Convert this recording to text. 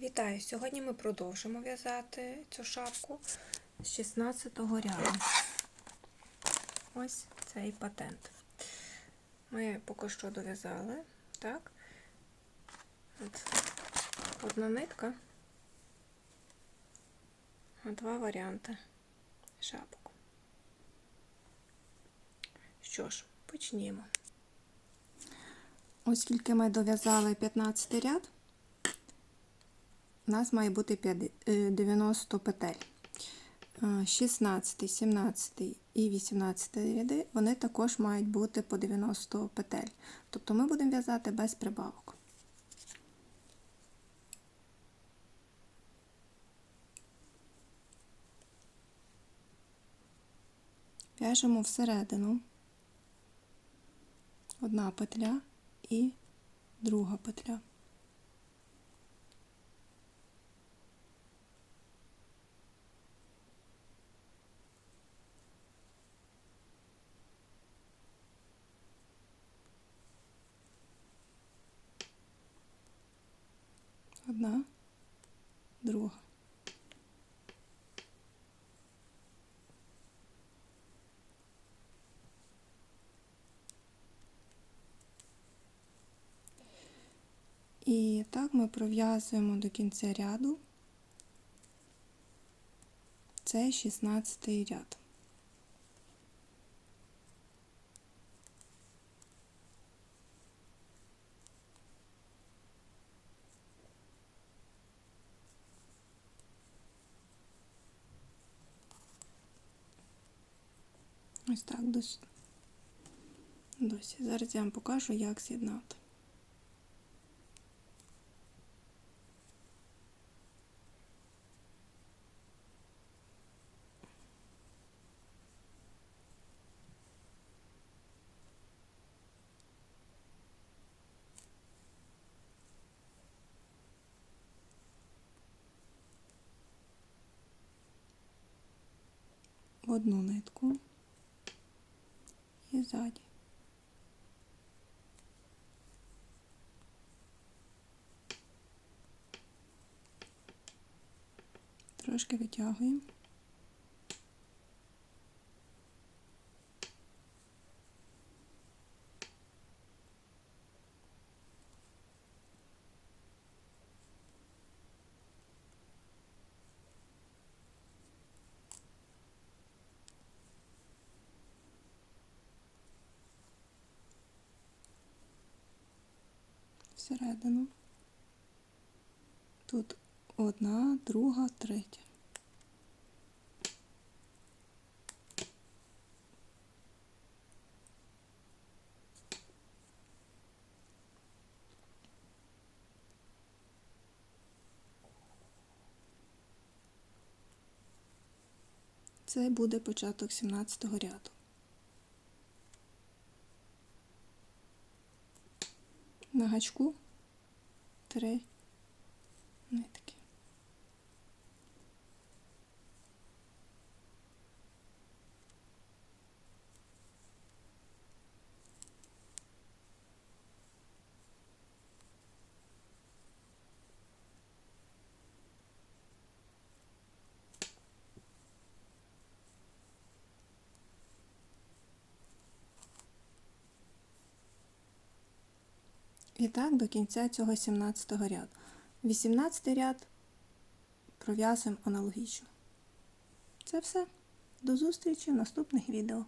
Вітаю! Сьогодні ми продовжимо в'язати цю шапку з 16-го ряду. Ось цей патент. Ми поки що дов'язали, так? От. Одна нитка, а два варіанти шапок. Що ж, почнімо. Оскільки ми дов'язали 15 ряд, у нас має бути 90 петель. 16, 17 і 18 ряди вони також мають бути по 90 петель. Тобто ми будемо в'язати без прибавок. В'яжемо всередину одна петля і друга петля. Одна, друга. І так ми пров'язуємо до кінця ряду. Це 16 ряд. Ось так досі. Досі. Зараз я вам покажу, як з'єднати. одну нитку і ззаді. Трошки витягуємо. Всередину. Тут одна, друга, третя. Це буде початок 17 ряду. На гачку три нитки. І так до кінця цього 17 го ряду. 18 ряд пров'язуємо аналогічно. Це все. До зустрічі в наступних відео.